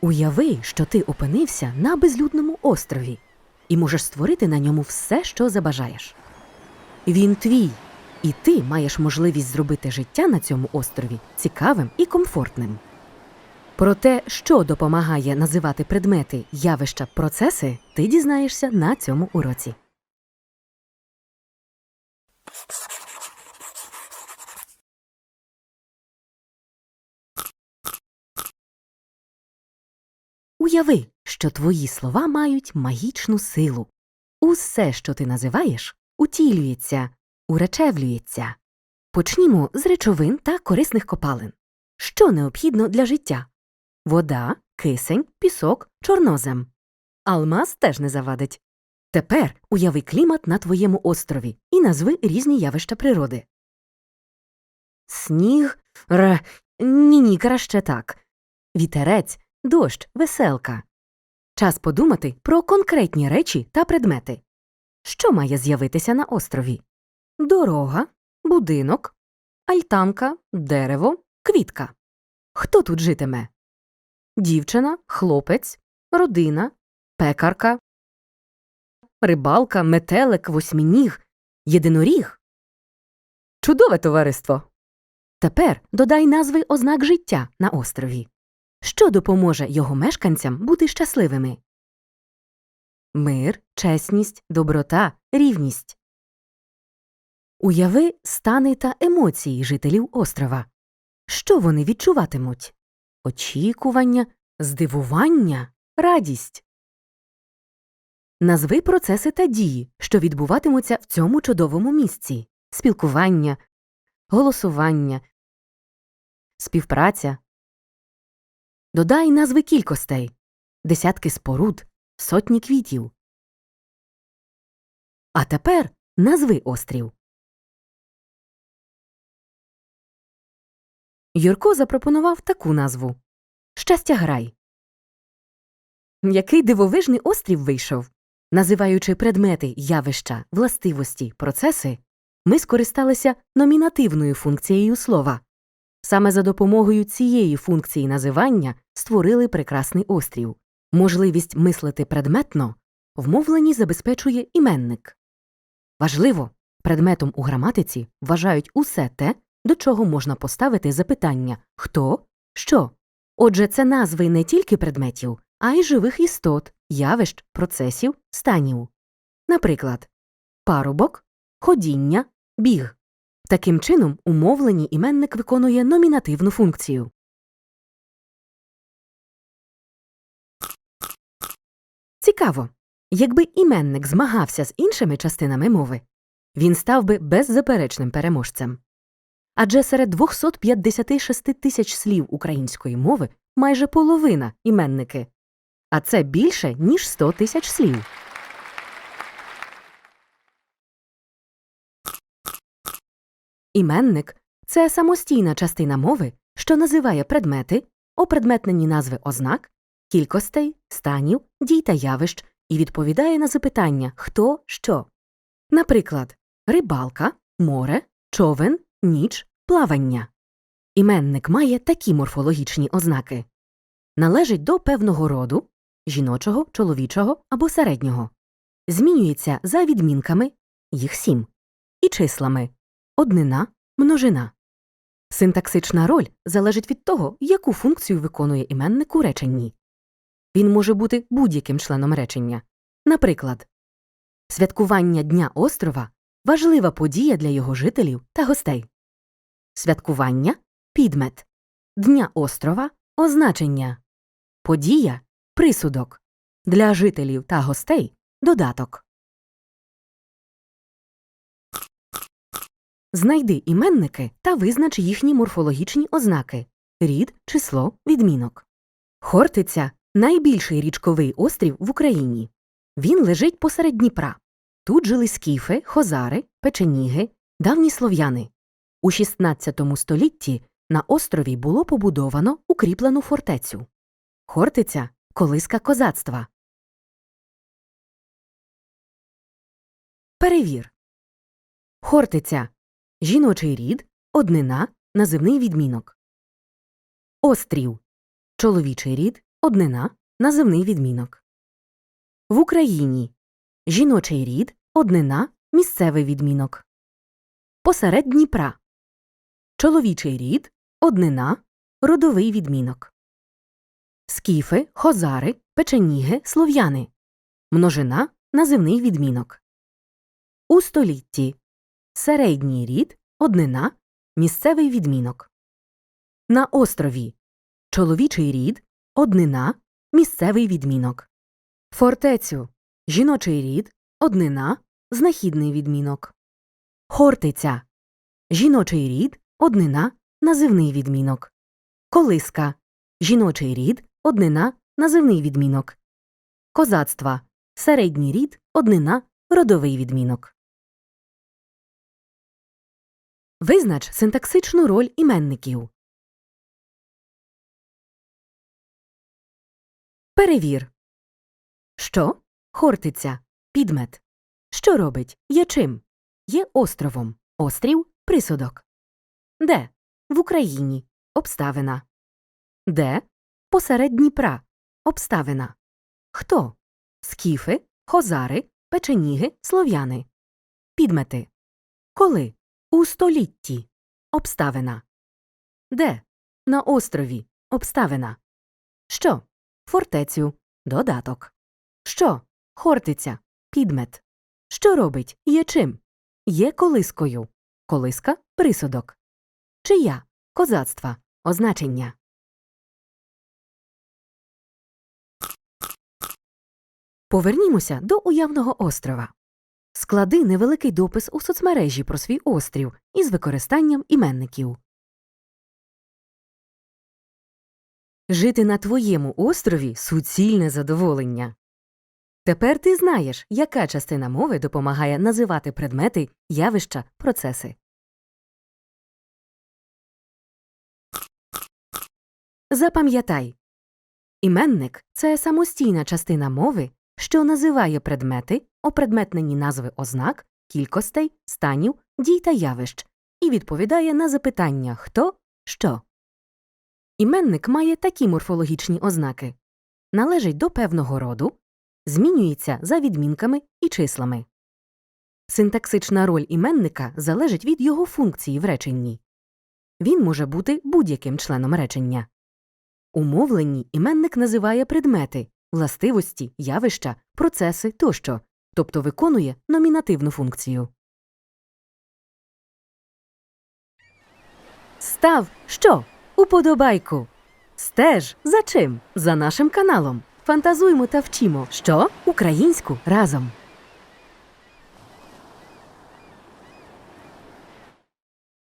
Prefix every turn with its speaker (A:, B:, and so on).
A: Уяви, що ти опинився на безлюдному острові і можеш створити на ньому все, що забажаєш. Він твій, і ти маєш можливість зробити життя на цьому острові цікавим і комфортним. Про те, що допомагає називати предмети, явища, процеси, ти дізнаєшся на цьому уроці. Уяви, що твої слова мають магічну силу. Усе, що ти називаєш, утілюється, уречевлюється. Почнімо з речовин та корисних копалин. Що необхідно для життя? Вода, кисень, пісок, чорнозем. Алмаз теж не завадить. Тепер уяви клімат на твоєму острові і назви різні явища природи. Сніг, р... ні-ні, краще так. Вітерець, дощ, веселка. Час подумати про конкретні речі та предмети. Що має з'явитися на острові? Дорога, будинок, альтанка, дерево, квітка. Хто тут житиме? Дівчина, хлопець, родина, пекарка, рибалка, метелик, восьмініг, єдиноріг. Чудове товариство. Тепер додай назви ознак життя на острові. Що допоможе його мешканцям бути щасливими? Мир, чесність, доброта, рівність. Уяви стани та емоції жителів острова. Що вони відчуватимуть? Очікування, здивування, радість. Назви процеси та дії, що відбуватимуться в цьому чудовому місці спілкування, голосування, співпраця. Додай назви кількостей десятки споруд, сотні квітів. А тепер назви острів. Юрко запропонував таку назву Щастя грай. Який дивовижний острів вийшов. Називаючи предмети, явища, властивості, процеси, ми скористалися номінативною функцією слова. Саме за допомогою цієї функції називання створили прекрасний острів. Можливість мислити предметно вмовлені забезпечує іменник. Важливо, предметом у граматиці вважають усе те, до чого можна поставити запитання хто, що. Отже, це назви не тільки предметів, а й живих істот, явищ, процесів, станів. Наприклад, парубок, ходіння, біг. Таким чином, умовлені іменник виконує номінативну функцію. Цікаво. Якби іменник змагався з іншими частинами мови, він став би беззаперечним переможцем. Адже серед 256 тисяч слів української мови майже половина іменники, а це більше, ніж 100 тисяч слів. Іменник це самостійна частина мови, що називає предмети, опредметнені назви ознак, кількостей, станів, дій та явищ і відповідає на запитання хто що. Наприклад, рибалка, море, човен, ніч, плавання. Іменник має такі морфологічні ознаки належить до певного роду жіночого, чоловічого або середнього, змінюється за відмінками їх сім, і числами однина, множина. Синтаксична роль залежить від того, яку функцію виконує іменник у реченні. Він може бути будь-яким членом речення. Наприклад, святкування Дня острова важлива подія для його жителів та гостей. Святкування підмет, Дня острова означення, подія присудок, для жителів та гостей додаток. Знайди іменники та визнач їхні морфологічні ознаки рід, число, відмінок. Хортиця найбільший річковий острів в Україні. Він лежить посеред Дніпра. Тут жили скіфи, хозари, печеніги, давні слов'яни. У XVI столітті на острові було побудовано укріплену фортецю. Хортиця колиска козацтва. Перевір. Хортиця жіночий рід, однина, називний відмінок. Острів чоловічий рід, однина, називний відмінок. В Україні жіночий рід, однина, місцевий відмінок. Посеред Дніпра чоловічий рід, однина, родовий відмінок. Скіфи, хозари, печеніги, слов'яни. Множина називний відмінок. У столітті середній рід, однина, місцевий відмінок. На острові чоловічий рід, однина, місцевий відмінок. Фортецю жіночий рід, однина, знахідний відмінок. Хортиця жіночий рід, однина, називний відмінок. Колиска жіночий рід, однина, називний відмінок. Козацтва середній рід, однина, родовий відмінок. Визнач синтаксичну роль іменників. Перевір. Що? Хортиця. Підмет. Що робить? Є чим? Є островом. Острів присудок. Де? В Україні. Обставина. Де? Посеред Дніпра. Обставина. Хто? Скіфи, хозари, печеніги, слов'яни. Підмети. Коли? У столітті. Обставина. Де? На острові. Обставина. Що? Фортецю. Додаток. Що? Хортиця. Підмет. Що робить? Є чим? Є колискою. Колиска присудок. Чия? Козацтва. Означення. Повернімося до уявного острова. Склади невеликий допис у соцмережі про свій острів із використанням іменників. Жити на твоєму острові суцільне задоволення. Тепер ти знаєш, яка частина мови допомагає називати предмети, явища, процеси. Запам'ятай іменник це самостійна частина мови, що називає предмети, опредметнені назви ознак, кількостей, станів, дій та явищ і відповідає на запитання хто, що. Іменник має такі морфологічні ознаки належить до певного роду, змінюється за відмінками і числами. Синтаксична роль іменника залежить від його функції в реченні. Він може бути будь-яким членом речення. У мовленні іменник називає предмети, властивості, явища, процеси тощо, тобто виконує номінативну функцію. Став що? Уподобайку. Стеж за чим? За нашим каналом. Фантазуємо та вчимо, що українську разом.